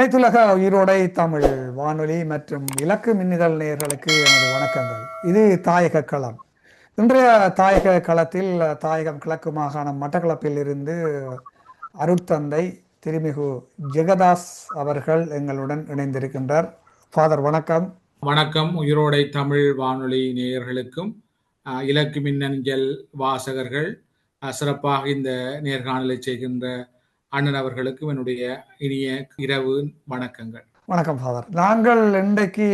அனைத்துலக உயிரோடை தமிழ் வானொலி மற்றும் இலக்கு மின்னிதழ் நேயர்களுக்கு எனது வணக்கங்கள். இது தாயக களம். இன்றைய தாயக களத்தில் தாயகம் கிழக்கு மாகாணம் மட்டக்களப்பில் இருந்து அருட்தந்தை திருமிகு ஜெகதாஸ் அவர்கள் எங்களுடன் இணைந்திருக்கின்றார். ஃபாதர் வணக்கம். வணக்கம். உயிரோடை தமிழ் வானொலி நேயர்களுக்கும் இலக்கு மின்னஞ்சல் வாசகர்கள் சிறப்பாக இந்த நேர்காணலை செய்கின்ற அண்ணன் அவர்களுக்கும் என்னுடைய இனிய இரவு வணக்கங்கள். வணக்கம் ஃபாதர் நாங்கள் இன்றைக்கு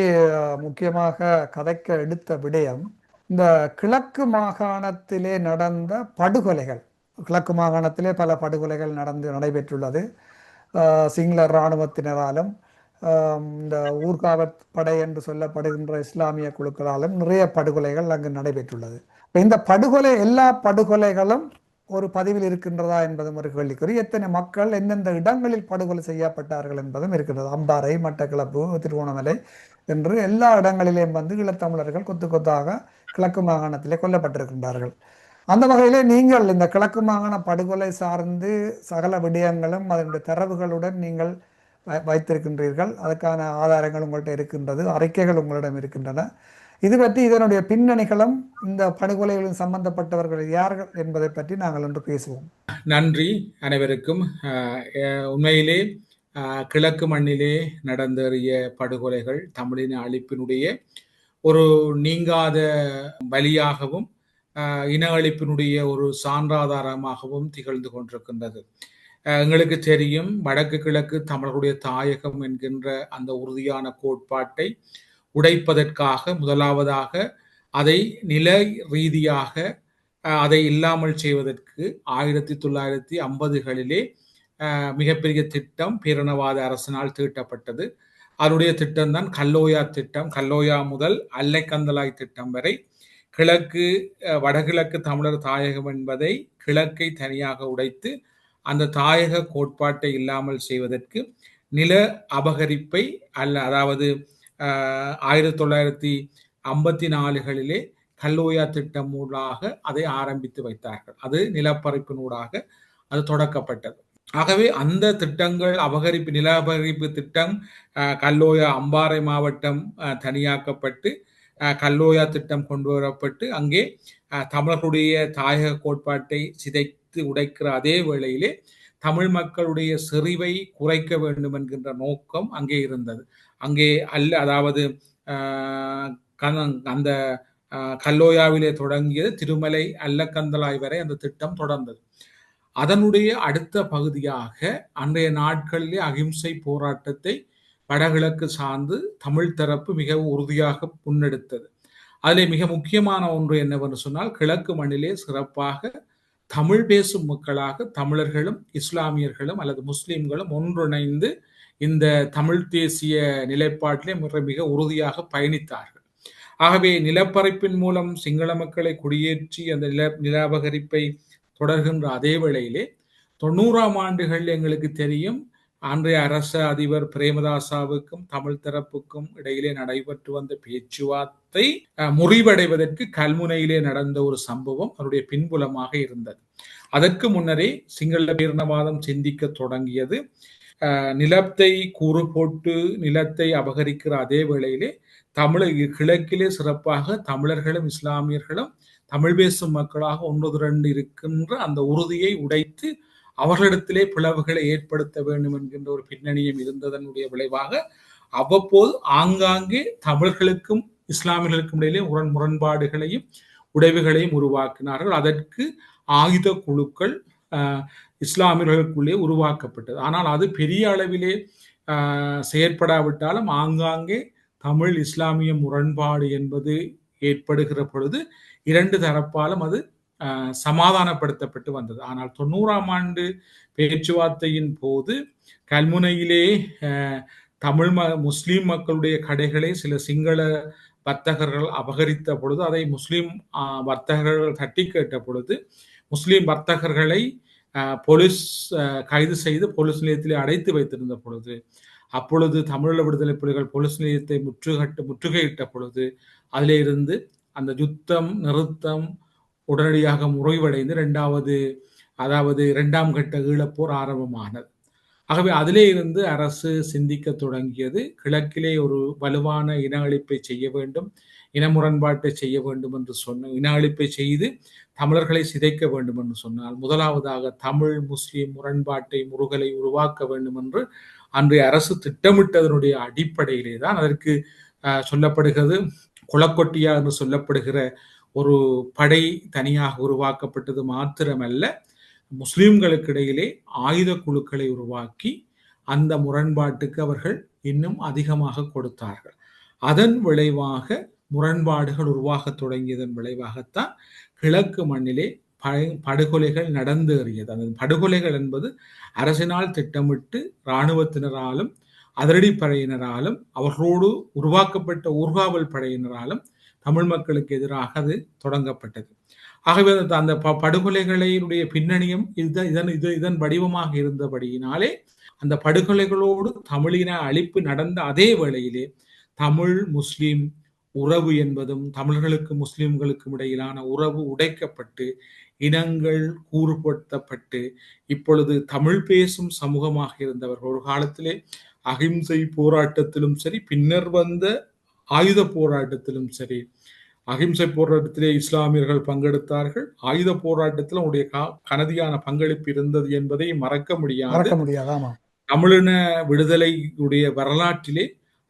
முக்கியமாக கதைக்க எடுத்த விடயம் இந்த கிழக்கு மாகாணத்திலே நடந்த படுகொலைகள். கிழக்கு மாகாணத்திலே பல படுகொலைகள் நடந்து நடைபெற்றுள்ளது. சிங்கள இராணுவத்தினராலும் இந்த ஊர்காவற் படை என்று சொல்லப்படுகின்ற இஸ்லாமிய குழுக்களாலும் நிறைய படுகொலைகள் அங்கு நடைபெற்றுள்ளது. இந்த படுகொலை எல்லா படுகொலைகளும் ஒரு பதிவில் இருக்கின்றதா என்பதும் ஒரு கேள்விக்குறி. எத்தனை மக்கள் எந்தெந்த இடங்களில் படுகொலை செய்யப்பட்டார்கள் என்பதும் இருக்கின்றது. அம்பாறை மட்டக்கிளப்பு திருவோணமலை என்று எல்லா இடங்களிலேயும் வந்து ஈழத்தமிழர்கள் கொத்து கொத்தாக கிழக்கு மாகாணத்திலே கொல்லப்பட்டிருக்கின்றார்கள். அந்த வகையிலே நீங்கள் இந்த கிழக்கு மாகாண படுகொலை சார்ந்து சகல விடயங்களும் அதனுடைய தரவுகளுடன் நீங்கள் வை- வைத்திருக்கின்றீர்கள். அதுக்கான ஆதாரங்கள் உங்கள்கிட்ட இருக்கின்றது. அறிக்கைகள் உங்களிடம் இருக்கின்றன. இது பற்றி இதனுடைய பின்னணிகளும் இந்த படுகொலைகளில் சம்பந்தப்பட்டவர்கள் யார்கள் என்பதை பற்றி நாங்கள் இன்று பேசுவோம். நன்றி அனைவருக்கும். உண்மையிலே கிழக்கு மண்ணிலே நடந்தேறிய படுகொலைகள் தமிழின அழிப்பினுடைய ஒரு நீங்காத பலியாகவும் இன அழிப்பினுடைய ஒரு சான்றாதாரமாகவும் திகழ்ந்து கொண்டிருக்கின்றது. எங்களுக்கு தெரியும் வடக்கு கிழக்கு தமிழர்களுடைய தாயகம் என்கின்ற அந்த உறுதியான கோட்பாட்டை உடைப்பதற்காக முதலாவதாக அதை நில ரீதியாக அதை இல்லாமல் செய்வதற்கு ஆயிரத்தி தொள்ளாயிரத்தி ஐம்பதுகளிலே மிகப்பெரிய திட்டம் பேரினவாத அரசினால் தீட்டப்பட்டது. அதனுடைய திட்டம் தான் கல்லோயா திட்டம். கல்லோயா முதல் அல்லைக்கந்தலாய் திட்டம் வரை கிழக்கு வடகிழக்கு தமிழர் தாயகம் என்பதை கிழக்கை தனியாக உடைத்து அந்த தாயக கோட்பாட்டை இல்லாமல் செய்வதற்கு நில அபகரிப்பை அல்ல அதாவது ஆயிரத்தி தொள்ளாயிரத்தி ஐம்பத்தி நாலுகளிலே கல்லோயா திட்டம் ஊடாக அதை ஆரம்பித்து வைத்தார்கள். அது நிலப்பரப்பினூடாக அது தொடக்கப்பட்டது. ஆகவே அந்த திட்டங்கள் அபகரிப்பு நில அபகரிப்பு திட்டம் கல்லோயா அம்பாறை மாவட்டம் அஹ், தனியாக்கப்பட்டு அஹ், கல்லோயா திட்டம் கொண்டு வரப்பட்டு அங்கே அஹ், தமிழர்களுடைய தாயக கோட்பாட்டை சிதைத்து உடைக்கிற அதே வேளையிலே தமிழ் மக்களுடைய செறிவை குறைக்க வேண்டும் என்கின்ற நோக்கம் அங்கே இருந்தது. அங்கே அல்ல அதாவது அந்த கல்லோயாவிலே தொடங்கியது திருமலை அல்லக்கந்தலாய் வரை அந்த திட்டம் தொடர்ந்தது. அதனுடைய அடுத்த பகுதியாக அன்றைய நாட்களிலே அகிம்சை போராட்டத்தை வடகிழக்கு சார்ந்து தமிழ் தரப்பு மிகவும் உறுதியாக முன்னெடுத்தது. அதிலே மிக முக்கியமான ஒன்று என்னவென்று சொன்னால் கிழக்கு மண்ணிலே சிறப்பாக தமிழ் பேசும் மக்களாக தமிழர்களும் இஸ்லாமியர்களும் அல்லது முஸ்லீம்களும் ஒன்றிணைந்து இந்த தமிழ் தேசிய நிலைப்பாட்டிலே மிக மிக உறுதியாக பயணித்தார்கள். ஆகவே நிலப்பரப்பின் மூலம் சிங்கள மக்களை குடியேற்றி அந்த நில நில அபகரிப்பை தொடர்கின்ற அதே வேளையிலே தொண்ணூறாம் ஆண்டுகள் எங்களுக்கு தெரியும். அன்றைய அரச அதிபர் பிரேமதாசாவுக்கும் தமிழ் தரப்புக்கும் இடையிலே நடைபெற்று வந்த பேச்சுவார்த்தை அஹ், முறிவடைவதற்கு கல்முனையிலே நடந்த ஒரு சம்பவம் அதனுடைய பின்புலமாக இருந்தது. அதற்கு முன்னரே சிங்கள பேரினவாதம் சிந்திக்க தொடங்கியது. நிலத்தை கூறு போட்டு நிலத்தை அபகரிக்கிற அதே வேளையிலே தமிழ் கிழக்கிலே சிறப்பாக தமிழர்களும் இஸ்லாமியர்களும் தமிழ் பேசும் மக்களாக ஒன்று ரெண்டு இருக்கின்ற அந்த உறுதியை உடைத்து அவர்களிடத்திலே பிளவுகளை ஏற்படுத்த வேண்டும் என்கின்ற ஒரு பின்னணியும் இருந்ததனுடைய விளைவாக அவ்வப்போது ஆங்காங்கே தமிழர்களுக்கும் இஸ்லாமியர்களுக்கும் இடையிலே முரண் முரண்பாடுகளையும் உடைவுகளையும் உருவாக்கினார்கள். அதற்கு ஆயுத குழுக்கள் இஸ்லாமியர்களுக்குள்ளே உருவாக்கப்பட்டது. ஆனால் அது பெரிய அளவிலே ஆஹ், செயற்படாவிட்டாலும் ஆங்காங்கே தமிழ் இஸ்லாமிய முரண்பாடு என்பது ஏற்படுகிற பொழுது இரண்டு தரப்பாலும் அது சமாதானப்படுத்தப்பட்டு வந்தது. ஆனால் தொண்ணூறாம் ஆண்டு பேச்சுவார்த்தையின் போது கல்முனையிலே ஆஹ், தமிழ் ம முஸ்லீம் மக்களுடைய கடைகளை சில சிங்கள வர்த்தகர்கள் அபகரித்த பொழுது அதை முஸ்லீம் வர்த்தகர்கள் தட்டி கேட்ட பொழுது முஸ்லீம் வர்த்தகர்களை ஆஹ், போலீஸ் கைது செய்து போலீஸ் நிலையத்திலே அடைத்து வைத்திருந்த பொழுது அப்பொழுது தமிழீழ விடுதலை புலிகள் போலீஸ் நிலையத்தை முற்றுகட்டு முற்றுகையிட்ட பொழுது அதிலே இருந்து அந்த யுத்தம் நிறுத்தம் உடனடியாக முறைவடைந்து இரண்டாவது அதாவது இரண்டாம் கட்ட ஈழப்போர் ஆரம்பமானது. ஆகவே அதிலே இருந்து அரசு சிந்திக்க தொடங்கியது. கிழக்கிலே ஒரு வலுவான இன அழிப்பை செய்ய வேண்டும். இன முரண்பாட்டை செய்ய வேண்டும் என்று சொன்ன இன அழிப்பை செய்து தமிழர்களை சிதைக்க வேண்டும் என்று சொன்னால் முதலாவதாக தமிழ் முஸ்லிம் முரண்பாட்டை முருகலை உருவாக்க வேண்டும் என்று அன்றைய அரசு திட்டமிட்டதனுடைய அடிப்படையிலே தான் அதற்கு சொல்லப்படுகிறது. குளக்கொட்டியா என்று சொல்லப்படுகிற ஒரு படை தனியாக உருவாக்கப்பட்டது மாத்திரமல்ல முஸ்லிம்களுக்கு இடையிலே ஆயுத குழுக்களை உருவாக்கி அந்த முரண்பாட்டுக்கு அவர்கள் இன்னும் அதிகமாக கொடுத்தார்கள். அதன் விளைவாக முரண்பாடுகள் உருவாக தொடங்கியதன் விளைவாகத்தான் கிழக்கு மண்ணிலே படுகொலைகள் நடந்தேறியது. அந்த படுகொலைகள் என்பது அரசினால் திட்டமிட்டு இராணுவத்தினராலும் அதிரடி படையினராலும் அவர்களோடு உருவாக்கப்பட்ட ஊர்காவல் படையினராலும் தமிழ் மக்களுக்கு எதிராக அது தொடங்கப்பட்டது. ஆகவே அந்த படுகொலைகளினுடைய பின்னணியும் இதுதான் இதன் இது இதன் வடிவமாக இருந்தபடியினாலே அந்த படுகொலைகளோடு தமிழின அழிப்பு நடந்த அதே வேளையிலே தமிழ் முஸ்லீம் உறவு என்பதும் தமிழர்களுக்கு முஸ்லிம்களுக்கும் இடையிலான உறவு உடைக்கப்பட்டு இனங்கள் கூறுபடுத்தப்பட்டு இப்பொழுது தமிழ் பேசும் சமூகமாக இருந்தவர்கள். ஒரு காலத்திலே அகிம்சை போராட்டத்திலும் சரி பின்னர் வந்த ஆயுத போராட்டத்திலும் சரி அகிம்சை போராட்டத்திலே இஸ்லாமியர்கள் பங்கெடுத்தார்கள். ஆயுத போராட்டத்தில் உடைய கனதியான பங்களிப்பு இருந்தது என்பதை மறக்க முடியாது. தமிழின விடுதலையுடைய வரலாற்றிலே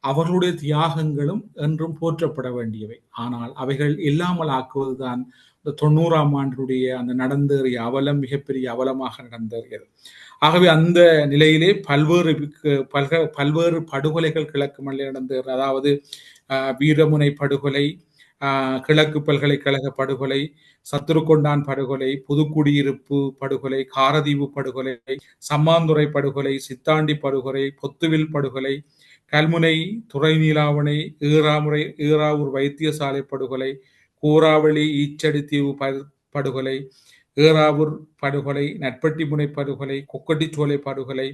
அவர்களுடைய தியாகங்களும் என்றும் போற்றப்பட வேண்டியவை. ஆனால் அவைகள் இல்லாமல் ஆக்குவதுதான் இந்த தொண்ணூறாம் ஆண்டினுடைய அந்த நடந்தேறிய அவலம் மிகப்பெரிய அவலமாக நடந்தேறியது. ஆகவே அந்த நிலையிலே பல்வேறு பல்க பல்வேறு படுகொலைகள் கிழக்கு மண்ணில் நடந்தேறு. அதாவது வீரமுனை படுகொலை கிழக்கு பல்கலைக்கழக படுகொலை சத்துருக்கொண்டான் படுகொலை புதுக்குடியிருப்பு படுகொலை காரதீவு படுகொலை சம்மாந்துறை படுகொலை சித்தாண்டி படுகொலை பொத்துவில் படுகொலை கல்முனை துறை நீலாவணை ஈராமுறை ஈராவூர் வைத்தியசாலை படுகொலை கூறாவளி ஈச்சடி தீவு படுகொலை ஈராவூர் படுகொலை நட்பட்டிமுனை படுகொலை கொக்கட்டிச்சோலை படுகொலை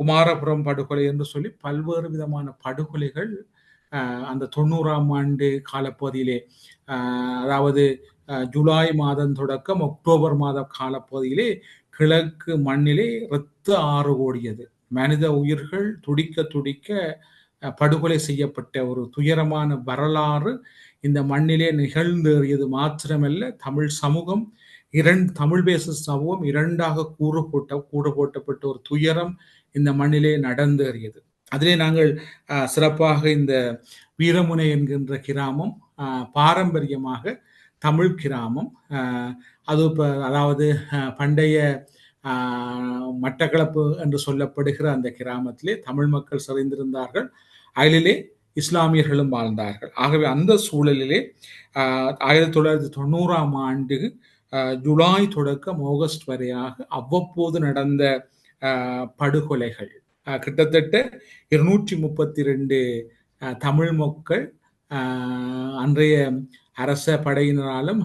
குமாரபுரம் படுகொலை என்று சொல்லி பல்வேறு விதமான படுகொலைகள் அந்த தொண்ணூறாம் ஆண்டு காலப்பகுதியிலே அதாவது ஜூலை மாதம் தொடக்கம் அக்டோபர் மாத காலப்பகுதியிலே கிழக்கு மண்ணிலே ரத்து ஆறு ஓடியது. மனித உயிர்கள் துடிக்க துடிக்க படுகொலை செய்யப்பட்ட ஒரு துயரமான வரலாறு இந்த மண்ணிலே நிகழ்ந்தேறியது மாத்திரமல்ல தமிழ் சமூகம் இரண்டு தமிழ் பேச சமூகம் இரண்டாக கூறு போட்ட கூறு போட்டப்பட்ட ஒரு துயரம் இந்த மண்ணிலே நடந்தேறியது. அதிலே நாங்கள் சிறப்பாக இந்த வீரமுனை என்கின்ற கிராமம் பாரம்பரியமாக தமிழ் கிராமம் அது இப்போ அதாவது பண்டைய மட்டக்களப்பு என்று சொல்லப்படுகிற அந்த கிராமத்திலே தமிழ் மக்கள் சிறைந்திருந்தார்கள் அதிலே இஸ்லாமியர்களும் வாழ்ந்தார்கள். ஆகவே அந்த சூழலிலே ஆயிரத்தி தொள்ளாயிரத்தி தொண்ணூறாம் ஆண்டு ஜூலை தொடக்கம் ஆகஸ்ட் வரையாக அவ்வப்போது நடந்த படுகொலைகள். கிட்டத்தட்ட இருநூற்றி முப்பத்தி ரெண்டு தமிழ் மக்கள் அன்றைய அரச படையினராலும்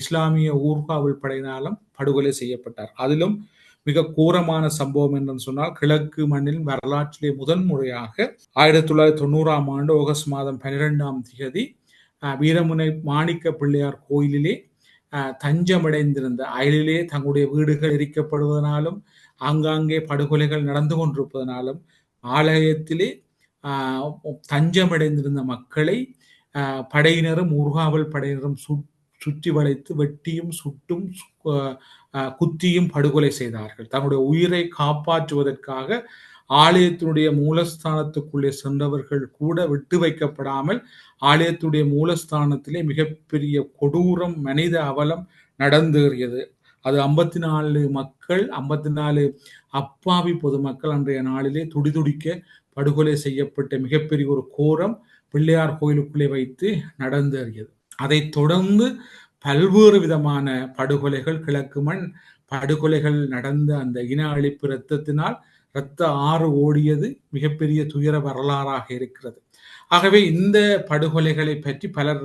இஸ்லாமிய ஊர்காவல் படையினாலும் படுகொலை செய்யப்பட்டார். அதிலும் மிக கோரமான சம்பவம் என்னன்னு சொன்னால் கிழக்கு மண்ணில் வரலாற்றிலே முதன்முறையாக ஆயிரத்தி தொள்ளாயிரத்தி தொண்ணூறாம் ஆண்டு ஆகஸ்ட் மாதம் பன்னிரெண்டாம் தேதி வீரமுனை மாணிக்க பிள்ளையார் கோயிலிலே தஞ்சமடைந்திருந்த அயலிலே தங்களுடைய வீடுகள் எரிக்கப்படுவதனாலும் ஆங்காங்கே படுகொலைகள் நடந்து கொண்டிருப்பதனாலும் ஆலயத்திலே தஞ்சமடைந்திருந்த மக்களை படையினரும் ஊர்காவல் படையினரும் சுற்றி வளைத்து வெட்டியும் சுட்டும் குத்தியும் படுகொலை செய்தார்கள். தங்களுடைய உயிரை காப்பாற்றுவதற்காக ஆலயத்தினுடைய மூலஸ்தானத்துக்குள்ளே சென்றவர்கள் கூட விட்டு வைக்கப்படாமல் ஆலயத்துடைய மூலஸ்தானத்திலே மிகப்பெரிய கொடூரம் மனித அவலம் நடந்தேறியது. அது ஐம்பத்தி நாலு மக்கள் ஐம்பத்தி நாலு அப்பாவி பொதுமக்கள் அன்றைய நாளிலே துடிதுடிக்க படுகொலை செய்யப்பட்ட மிகப்பெரிய ஒரு கோரம் பிள்ளையார் கோயிலுக்குள்ளே வைத்து நடந்தேறியது. அதைத் தொடர்ந்து பல்வேறு விதமான படுகொலைகள் கிழக்கு மண் படுகொலைகள் நடந்த அந்த இன அழிப்பு இரத்தத்தினால் இரத்த ஆறு ஓடியது மிகப்பெரிய துயர வரலாறாக இருக்கிறது. ஆகவே இந்த படுகொலைகளை பற்றி பலர்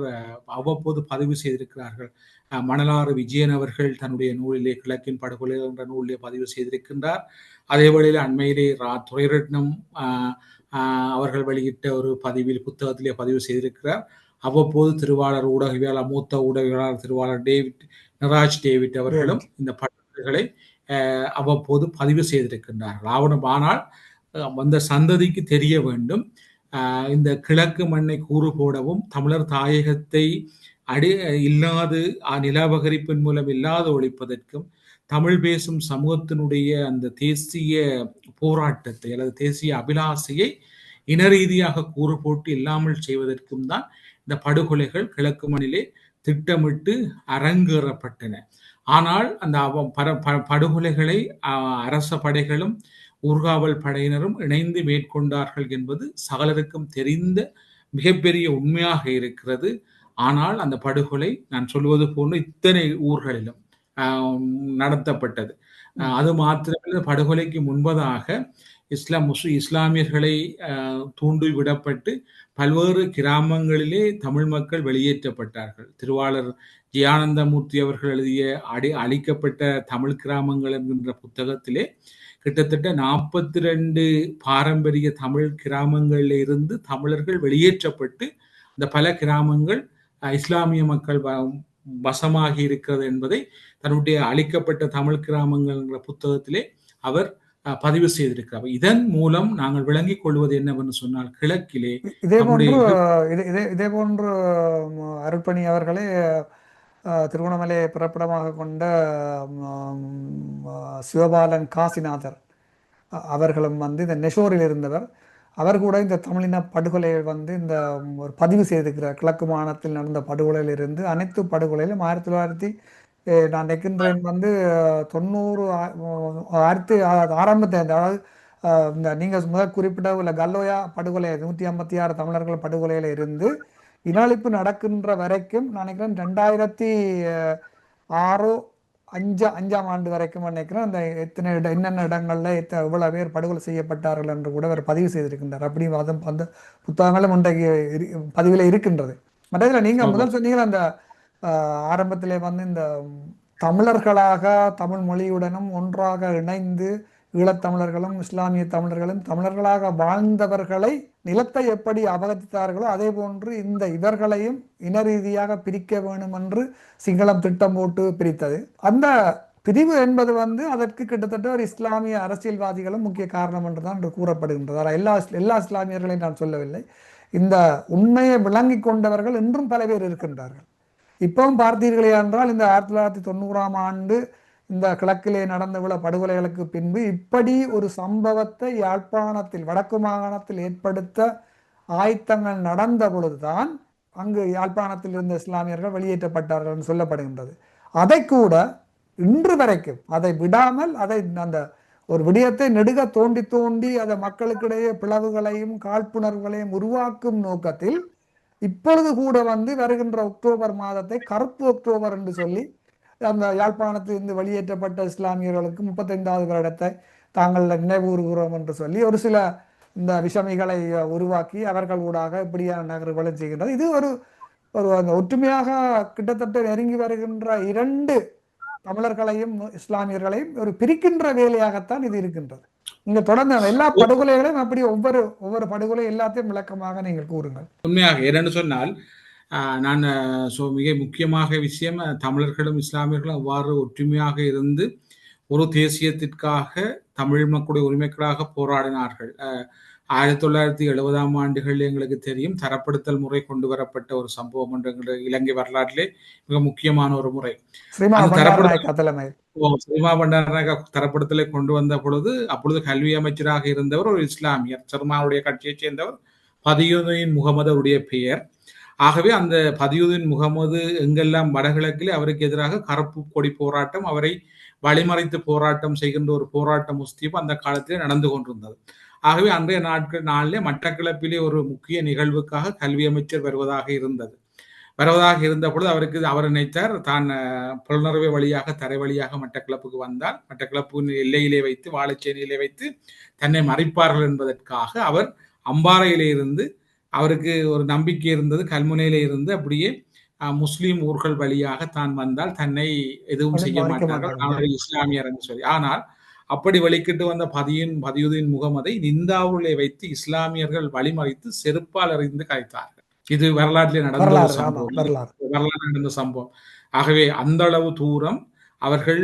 அவ்வப்போது பதிவு செய்திருக்கிறார்கள். மணலாறு விஜயன் அவர்கள் தன்னுடைய நூலிலே கிழக்கின் படுகொலை என்ற நூலிலே பதிவு செய்திருக்கின்றார். அதே வேளையில் அண்மையிலே ரா துரைரட்னம் அவர்கள் வெளியிட்ட ஒரு பதிவில் புத்தகத்திலே பதிவு செய்திருக்கிறார். அவ்வப்போது திருவாளர் ஊடகவியலாளர் மூத்த ஊடகவியலாளர் திருவாளர் டேவிட் நராஜ் டேவிட் அவர்களும் இந்த படுகொலைகளை அவ்வப்போது பதிவு செய்திருக்கின்றார்கள். ஆவணம் ஆனால் அந்த சந்ததிக்கு தெரிய வேண்டும். இந்த கிழக்கு மண்ணை கூறு போடவும் தமிழர் தாயகத்தை அடி இல்லாது நிலாபகரிப்பின் மூலம் இல்லாது ஒழிப்பதற்கும் தமிழ் பேசும் சமூகத்தினுடைய அந்த தேசிய போராட்டத்தை அல்லது தேசிய அபிலாசையை இன ரீதியாக கூறு போட்டு இல்லாமல் செய்வதற்கும் தான் இந்த படுகொலைகள் கிழக்கு மண்ணிலே திட்டமிட்டு அரங்கேறப்பட்டன. ஆனால் அந்த படுகொலைகளை அரச படைகளும் ஊர்காவல் படையினரும் இணைந்து மேற்கொண்டார்கள் என்பது சகலருக்கும் தெரிந்த மிகப்பெரிய உண்மையாக இருக்கிறது. ஆனால் அந்த படுகொலை நான் சொல்வது போன்று இத்தனை ஊர்களிலும் நடத்தப்பட்டது. அது மாத்திரமல்ல படுகொலைக்கு முன்பதாக இஸ்லாம் முஸ்லி இஸ்லாமியர்களை தூண்டி விடப்பட்டு பல்வேறு கிராமங்களிலே தமிழ் மக்கள் வெளியேற்றப்பட்டார்கள். திருவாளர் ஜியானந்தமூர்த்தி அவர்கள் எழுதிய அடி அழிக்கப்பட்ட தமிழ் கிராமங்கள் என்கின்ற புத்தகத்திலே கிட்டத்தட்ட நாற்பத்தி ரெண்டு பாரம்பரிய தமிழ் கிராமங்களில் இருந்து தமிழர்கள் வெளியேற்றப்பட்டு இந்த பல கிராமங்கள் இஸ்லாமிய மக்கள் வசமாகி இருக்கிறது என்பதை தன்னுடைய அழிக்கப்பட்ட தமிழ் கிராமங்கள் என்ற புத்தகத்திலே அவர் பதிவு செய்திருக்கிறார். இதன் மூலம் நாங்கள் விளங்கிக் கொள்வது என்னவென்று சொன்னால் கிழக்கிலே இதே போன்று இதே போன்று அருட்பணி அவர்களே திருவண்ணாமலை பிறப்பிடமாக கொண்ட சிவபாலன் காசிநாதர் அவர்களும் வந்து இந்த நெஷோரில் இருந்தவர். அவர் கூட இந்த தமிழின படுகொலையை வந்து இந்த ஒரு பதிவு செய்திருக்கிறார். கிழக்கு மாநிலத்தில் நடந்த படுகொலையிலிருந்து அனைத்து படுகொலையிலும் ஆயிரத்தி தொள்ளாயிரத்தி நான் நிற்கின்றேன் வந்து தொண்ணூறு ஆயிரத்தி ஆரம்பத்தை அதாவது இந்த நீங்கள் முதல் குறிப்பிட்ட உள்ள கல்லோயா படுகொலை நூற்றி ஐம்பத்தி ஆறு தமிழர்கள் படுகொலையில் இருந்து இனஅழிப்பு நடக்கின்ற வரைக்கும் நினைக்கிறேன் ரெண்டாயிரத்தி ஆறோ அஞ்சா அஞ்சாம் ஆண்டு வரைக்கும் நினைக்கிறேன். அந்த எத்தனை இட என்னென்ன இடங்கள்ல எத்த எவ்வளவு பேர் படுகொலை செய்யப்பட்டார்கள் என்று கூட அவர் பதிவு செய்திருக்கின்றார். அப்படி அதுவும் அந்த புத்தகங்களும் இன்றைக்கு பதிவில் இருக்கின்றது. மற்றதில் நீங்கள் முதல் சொன்னீங்க அந்த ஆரம்பத்திலே வந்து இந்த தமிழர்களாக தமிழ் மொழியுடனும் ஒன்றாக இணைந்து ஈழத்தமிழர்களும் இஸ்லாமிய தமிழர்களும் தமிழர்களாக வாழ்ந்தவர்களை நிலத்தை எப்படி அபகரித்தார்களோ அதே போன்று இந்த இவர்களையும் இன ரீதியாக பிரிக்க வேண்டும் என்று சிங்களம் திட்டம் போட்டு பிரித்தது. அந்த பிரிவு என்பது வந்து அதற்கு கிட்டத்தட்ட ஒரு இஸ்லாமிய அரசியல்வாதிகளும் முக்கிய காரணம் என்று தான் கூறப்படுகின்றது. எல்லா எல்லா இஸ்லாமியர்களையும் நான் சொல்லவில்லை. இந்த உண்மையை விளங்கி கொண்டவர்கள் இன்றும் பல பேர் இருக்கின்றார்கள். இப்பவும் பார்த்தீர்களே என்றால் இந்த ஆயிரத்தி தொள்ளாயிரத்தி தொண்ணூறாம் ஆண்டு இந்த கிழக்கிலே நடந்த விழ படுகொலைகளுக்கு பின்பு இப்படி ஒரு சம்பவத்தை யாழ்ப்பாணத்தில் வடக்கு மாகாணத்தில் ஏற்படுத்த ஆயத்தங்கள் நடந்த பொழுதுதான் அங்கு யாழ்ப்பாணத்தில் இருந்த இஸ்லாமியர்கள் வெளியேற்றப்பட்டார்கள் என்று சொல்லப்படுகின்றது. அதை கூட இன்று வரைக்கும் அதை விடாமல் அதை அந்த ஒரு விடயத்தை நெடுக தோண்டி தோண்டி அதை மக்களுக்கிடையே பிளவுகளையும் காழ்ப்புணர்வுகளையும் உருவாக்கும் நோக்கத்தில் இப்பொழுது கூட வந்து வருகின்ற அக்டோபர் மாதத்தை கருப்பு அக்டோபர் என்று சொல்லி அந்த யாழ்ப்பாணத்திலிருந்து வெளியேற்றப்பட்ட இஸ்லாமியர்களுக்கு முப்பத்தைந்தாவது வருடத்தை தாங்கள் நினைவுறுகிறோம் என்று சொல்லி ஒரு சில இந்த விஷமிகளை உருவாக்கி அவர்கள் ஊடாக இப்படியான நகர்வுகளும் செய்கின்றது இது ஒரு ஒரு அந்த ஒற்றுமையாக கிட்டத்தட்ட நெருங்கி வருகின்ற இரண்டு தமிழர்களையும் இஸ்லாமியர்களையும் ஒரு பிரிக்கின்ற வேலையாகத்தான் இது இருக்கின்றது. நீங்க தொடர்ந்து எல்லா படுகொலைகளையும் அப்படி ஒவ்வொரு ஒவ்வொரு படுகொலை எல்லாத்தையும் விளக்கமாக நீங்கள் கூறுங்கள். உண்மையாக என்னன்னு சொன்னால் நான் ஸோ மிக முக்கியமாக விஷயம் தமிழர்களும் இஸ்லாமியர்களும் அவ்வாறு ஒற்றுமையாக இருந்து ஒரு தேசியத்திற்காக தமிழ் மக்களுடைய உரிமைக்காக போராடினார்கள். ஆயிரத்தி தொள்ளாயிரத்தி எழுபதாம் ஆண்டுகளில் எங்களுக்கு தெரியும் தரப்படுத்தல் முறை கொண்டு வரப்பட்ட ஒரு சம்பவம் என்ற இலங்கை வரலாற்றிலே மிக முக்கியமான ஒரு முறை. சினிமா பண்டாரநாயக தரப்படுத்தலை கொண்டு வந்த பொழுது அப்பொழுது கல்வி அமைச்சராக இருந்தவர் ஒரு இஸ்லாமியர். சர்மாவுடைய கட்சியைச் சேர்ந்தவர் பதியுதீன் முகமது அவருடைய பெயர். ஆகவே அந்த பதியுதீன் முகமது எங்கெல்லாம் வடகிழக்கிலே அவருக்கு எதிராக கருப்பு கொடி போராட்டம் அவரை வழிமறைத்து போராட்டம் செய்கின்ற ஒரு போராட்டம் முஸ்தீப் அந்த காலத்திலே நடந்து கொண்டிருந்தது. ஆகவே அன்றைய நாட்கள் நாளிலே மட்டக்கிழப்பிலே ஒரு முக்கிய நிகழ்வுக்காக கல்வி அமைச்சர் வருவதாக இருந்தது. வருவதாக இருந்த பொழுது அவருக்கு அவர் நினைத்தார் தான் புலனறுவை வழியாக தரை வழியாக மட்டக்களப்புக்கு வந்தால் மட்டக்களப்பு எல்லையிலே வைத்து வாழைச்சேனியிலே வைத்து தன்னை மறைப்பார்கள் என்பதற்காக அவர் அம்பாறையிலே இருந்து அவருக்கு ஒரு நம்பிக்கை இருந்தது. கல்முனையில இருந்து அப்படியே முஸ்லீம் ஊர்கள் வழியாக தான் வந்தால் தன்னை எதுவும் செய்ய மாட்டார்கள். இஸ்லாமியர் என்று சொல்லி ஆனால் அப்படி வெளிக்கிட்டு வந்த பதியின் பதியுதீன் முகமதை நிந்தாவுலே வைத்து இஸ்லாமியர்கள் வழிமறைத்து செருப்பால் அறிந்து கரைத்தார்கள் இது வரலாற்றிலே நடந்த வரலாறு நடந்த சம்பவம். ஆகவே அந்த அளவு தூரம் அவர்கள்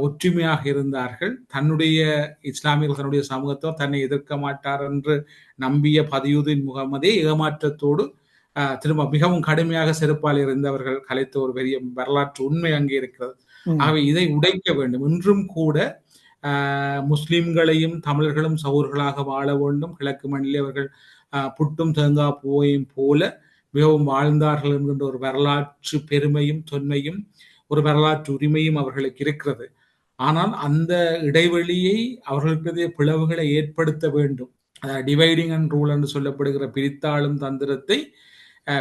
ஒற்றுமையாக இருந்தார்கள். தன்னுடைய இஸ்லாமியர்கள் தன்னுடைய சமூகத்தோர் தன்னை எதிர்க்க மாட்டார் என்று நம்பிய பதியுதீன் முகமதே ஏமாற்றத்தோடு திரும்ப மிகவும் கடுமையாக செருப்பால் இருந்தவர்கள் கலைத்த ஒரு பெரிய வரலாற்று உண்மை அங்கே இருக்கிறது. ஆகவே இதை உடைக்க வேண்டும். இன்றும் கூட ஆஹ், முஸ்லிம்களையும் தமிழர்களும் சகோதரர்களாக வாழ வேண்டும். கிழக்கு மண்ணிலே அவர்கள் புட்டும் தேங்காய் பூவையும் போல மிகவும் வாழ்ந்தார்கள் என்கின்ற ஒரு வரலாற்று பெருமையும் தொன்மையும் ஒரு வரலாற்று உரிமையும் அவர்களுக்கு இருக்கிறது. ஆனால் அந்த இடைவெளியை அவர்களுக்கு பிளவுகளை ஏற்படுத்த வேண்டும். டிவைடிங் அண்ட் ரூல் என்று சொல்லப்படுகிற பிரித்தாளும் தந்திரத்தை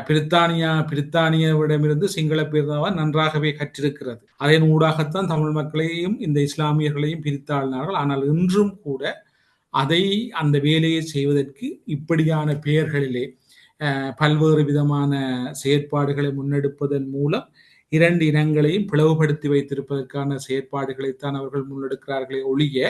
பிரித்தானியா பிரித்தானியாவிடமிருந்து சிங்கள பேரவா நன்றாகவே கற்றிருக்கிறது. அதன் ஊடாகத்தான் தமிழ் மக்களையும் இந்த இஸ்லாமியர்களையும் பிரித்தாளினார்கள். ஆனால் இன்றும் கூட அதை அந்த வேலையை செய்வதற்கு இப்படியான பெயர்களிலே அஹ், பல்வேறு விதமான செயற்பாடுகளை முன்னெடுப்பதன் மூலம் இரண்டு இனங்களையும் பிளவுபடுத்தி வைத்திருப்பதற்கான செயற்பாடுகளைத்தான் அவர்கள் முன்னெடுக்கிறார்களே ஒழிய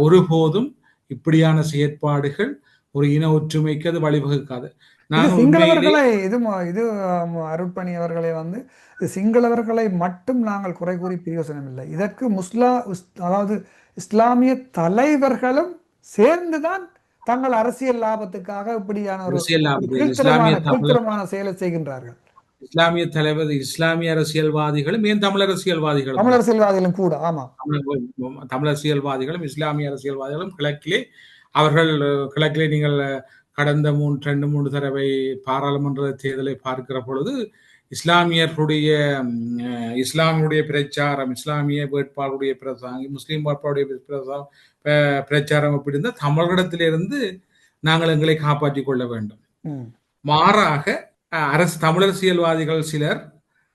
ஒருபோதும் இப்படியான செயற்பாடுகள் ஒரு இன ஒற்றுமைக்கு அது வழிவகுக்காது. சிங்களவர்களை இது இது ஆம், அருட்பணி அவர்களை வந்து சிங்களவர்களை மட்டும் நாங்கள் குறை கூறி பிரயோசனம் இல்லை. இதற்கு முஸ்லா அதாவது இஸ்லாமிய தலைவர்களும் சேர்ந்துதான் தங்கள் அரசியல் லாபத்துக்காக இப்படியான ஒரு கீழ்த்தரமான செயலை செய்கின்றார்கள். இஸ்லாமிய தலைவர் இஸ்லாமிய அரசியல்வாதிகளும் ஏன் தமிழ் அரசியல்வாதிகளும்? தமிழ் அரசியல்வாதிகளும் கூட ஆமா. தமிழ் அரசியல்வாதிகளும் இஸ்லாமிய அரசியல்வாதிகளும் கிழக்கிலே அவர்கள் கிழக்கிலே நீங்கள் கடந்த மூன்று ரெண்டு மூன்று தடவை பாராளுமன்ற தேர்தலை பார்க்கிற பொழுது இஸ்லாமியர்களுடைய இஸ்லாமியுடைய பிரச்சாரம் இஸ்லாமிய வேட்பாளருடைய பிரசாரம் முஸ்லீம் வேட்பாளருடைய பிரசா- ப- பிரச்சாரம் அப்படி இருந்தால் தமிழரிடத்திலிருந்து நாங்கள் எங்களை காப்பாற்றிக் கொள்ள வேண்டும். மாறாக அரசு தமிழரசியல்வாதிகள் சிலர்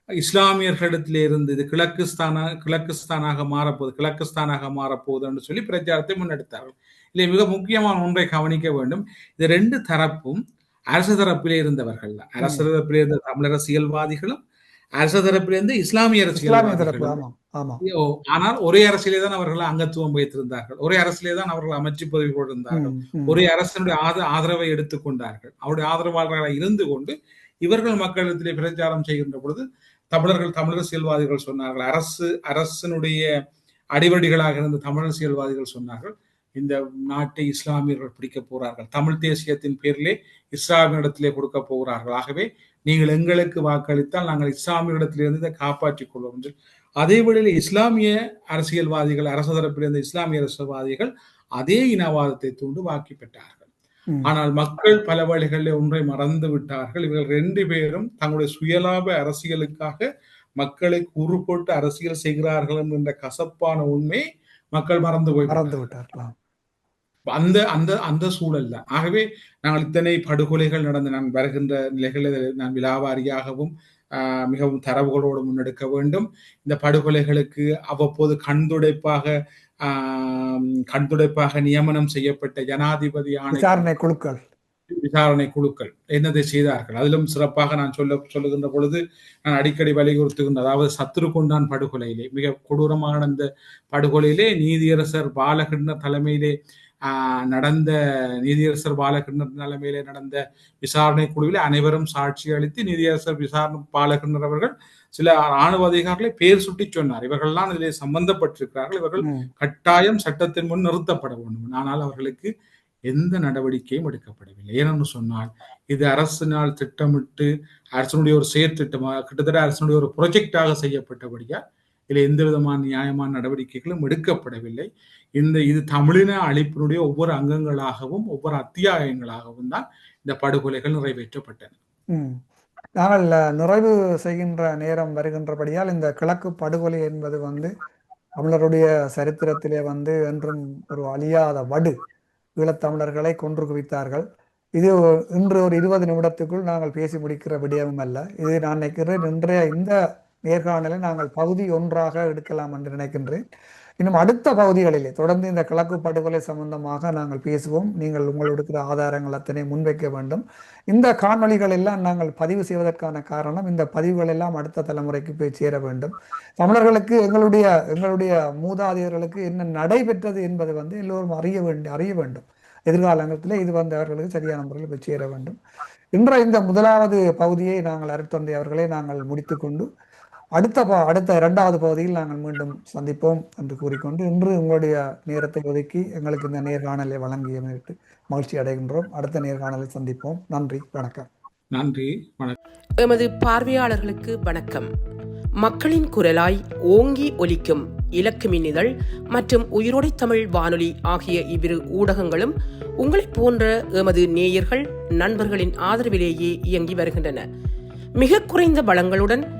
இஸ்லாமியர்களிடத்திலே இருந்து இது கிழக்குஸ்தானா கிழக்குஸ்தானாக மாறப்போகுது கிழக்குஸ்தானாக மாறப்போகுதுன்னு சொல்லி பிரச்சாரத்தை முன்னெடுத்தார்கள் இல்லை மிக முக்கியமான ஒன்றை கவனிக்க வேண்டும். இது ரெண்டு தரப்பும் அரசு தரப்பிலே இருந்தவர்கள். அரசு தரப்பிலே இருந்த தமிழரசியல்வாதிகளும் அரசு தரப்பிலே இருந்து இஸ்லாமிய அரசியல்வாதிகளும். ஓ, ஆனால் ஒரே அரசியலே தான் அவர்கள் அங்கத்துவம் வைத்திருந்தார்கள். ஒரே அரசிலே தான் அவர்கள் அமைச்சு பதவி கொண்டிருந்தார்கள். ஒரே அரசனுடைய ஆத ஆதரவை எடுத்துக்கொண்டார்கள் அவருடைய ஆதரவாளர்களாக இருந்து கொண்டு இவர்கள் மக்களிடத்திலே பிரச்சாரம் செய்கின்ற பொழுது தமிழர்கள் தமிழரசியல்வாதிகள் சொன்னார்கள். அரசு அரசனுடைய அடிவடிகளாக இருந்த தமிழரசியல்வாதிகள் சொன்னார்கள். இந்த நாட்டை இஸ்லாமியர்கள் பிடிக்க போறார்கள். தமிழ் தேசியத்தின் பேரிலே இஸ்லாமியிடத்திலே கொடுக்க போகிறார்கள். ஆகவே நீங்கள் எங்களுக்கு வாக்களித்தால் நாங்கள் இஸ்லாமியரிடத்திலிருந்து இதை காப்பாற்றிக் கொள்வோம் என்று. அதே வேளையில் இஸ்லாமிய அரசியல்வாதிகள் அரசு தரப்பிலிருந்த இஸ்லாமிய அரசியல்வாதிகள் அதே இனவாதத்தை தூண்டு வாக்கி பெற்றார்கள். ஆனால் மக்கள் பல வழிகளில் ஒன்றை மறந்து விட்டார்கள். இவர்கள் ரெண்டு பேரும் தங்களுடைய சுயலாப அரசியலுக்காக மக்களை கூறு போட்டு அரசியல் செய்கிறார்கள் என்ற கசப்பான உண்மை மக்கள் மறந்து போய் மறந்து விட்டார்களாம் அந்த அந்த அந்த சூழல்ல. ஆகவே நாங்கள் இத்தனை படுகொலைகள் நடந்த நான் வருகின்ற நிலைகளில் நான் விலாவாரியாகவும் ஆஹ், மிகவும் தரவுகளோடு முன்னெடுக்க வேண்டும். இந்த படுகொலைகளுக்கு அவ்வப்போது கண்துடைப்பாக ஆஹ், கண்துடைப்பாக நியமனம் செய்யப்பட்ட ஜனாதிபதி ஆணை விசாரணை குழுக்கள். விசாரணை குழுக்கள். என்னதை செய்தார்கள்? அதிலும் சிறப்பாக நான் சொல்ல சொல்லுகின்ற பொழுது நான் அடிக்கடி வலியுறுத்துகின்ற அதாவது சத்துருக்கொண்டான் படுகொலையிலே மிக கொடூரமான அந்த படுகொலையிலே நீதியரசர் பாலகிருஷ்ணர் தலைமையிலே நடந்த நீதியரசர் பாலகிருஷ்ணர் தலைமையிலே நடந்த விசாரணை குழுவில் அனைவரும் சாட்சி அளித்து நீதியரசர் விசாரணை பாலகிருஷ்ணர் அவர்கள் சில ராணுவ அதிகாரிகளை பேர் சுட்டி சொன்னார். இவர்கள்லாம் இதிலே சம்பந்தப்பட்டிருக்கிறார்கள். இவர்கள். கட்டாயம் சட்டத்தின் முன் நிறுத்தப்பட வேண்டும். ஆனால் அவர்களுக்கு எந்த நடவடிக்கையும் எடுக்கப்படவில்லை. ஏனென்று சொன்னால் இது அரசினால் திட்டமிட்டு அரசனுடைய ஒரு செயற்திட்டமாக கிட்டத்தட்ட அரசனுடைய ஒரு ப்ரொஜெக்டாக செய்யப்பட்டபடியால் இதில் எந்த விதமான நியாயமான நடவடிக்கைகளும் எடுக்கப்படவில்லை. இந்த இது தமிழின அழிப்பினுடைய ஒவ்வொரு அங்கங்களாகவும் ஒவ்வொரு அத்தியாயங்களாகவும் தான் இந்த படுகொலைகள் நிறைவேற்றப்பட்டன. நாங்கள் நிறைவு செய்கின்ற நேரம் வருகின்றபடியால் இந்த கிழக்கு படுகொலை என்பது வந்து தமிழருடைய சரித்திரத்திலே வந்து என்றும் ஒரு அழியாத வடு ஈழத்தமிழர்களை கொன்று குவித்தார்கள். இது இன்று ஒரு இருபது நிமிடத்துக்குள் நாங்கள் பேசி முடிக்கிற விடயமும் அல்ல. இது நான் நினைக்கிறேன் இன்றைய இந்த நேர்காணலை நாங்கள் பகுதி ஒன்றாக எடுக்கலாம் என்று நினைக்கின்றேன். இன்னும் அடுத்த பகுதிகளிலே தொடர்ந்து இந்த கிழக்கு படுகொலை சம்பந்தமாக நாங்கள் பேசுவோம். நீங்கள் உங்களுடைய ஆதாரங்கள் அத்தனை முன்வைக்க வேண்டும். இந்த காணொலிகள் எல்லாம் நாங்கள் பதிவு செய்வதற்கான காரணம் இந்த பதிவுகள் எல்லாம் அடுத்த தலைமுறைக்கு போய் சேர வேண்டும். தமிழர்களுக்கு எங்களுடைய எங்களுடைய மூதாதையர்களுக்கு என்ன நடைபெற்றது என்பது வந்து எல்லோரும் அறிய வேண்டி அறிய வேண்டும். எதிர்காலங்களில் இது வந்து அவர்களுக்கு சரியான முறையில் போய் சேர வேண்டும். இன்ற இந்த முதலாவது பகுதியை நாங்கள் அருட்தந்தை அவர்களை நாங்கள் முடித்துக்கொண்டு அடுத்த ப- அடுத்த இரண்டாவது பகுதியில் நாங்கள் மீண்டும் சந்திப்போம் என்று கூறிக்கொண்டு இன்று உங்களுடைய நேரத்தை ஒதுக்கி எங்களுக்கு இந்த நேர்காணலை வழங்கியமைக்கு மகிழ்ச்சி அடைகின்றோம். அடுத்த நேர்காணலில் சந்திப்போம். நன்றி வணக்கம். நன்றி வணக்கம். எமது பார்வையாளர்களுக்கு வணக்கம். மக்களின் குரலாய் ஓங்கி ஒலிக்கும் இலக்கு மின்னிதழ் மற்றும் உயிரோடை தமிழ் வானொலி ஆகிய இவ்விரு ஊடகங்களும் உங்களைப் போன்ற எமது நேயர்கள் நண்பர்களின் ஆதரவிலேயே இயங்கி வருகின்றன. மிக குறைந்த வளங்களுடன்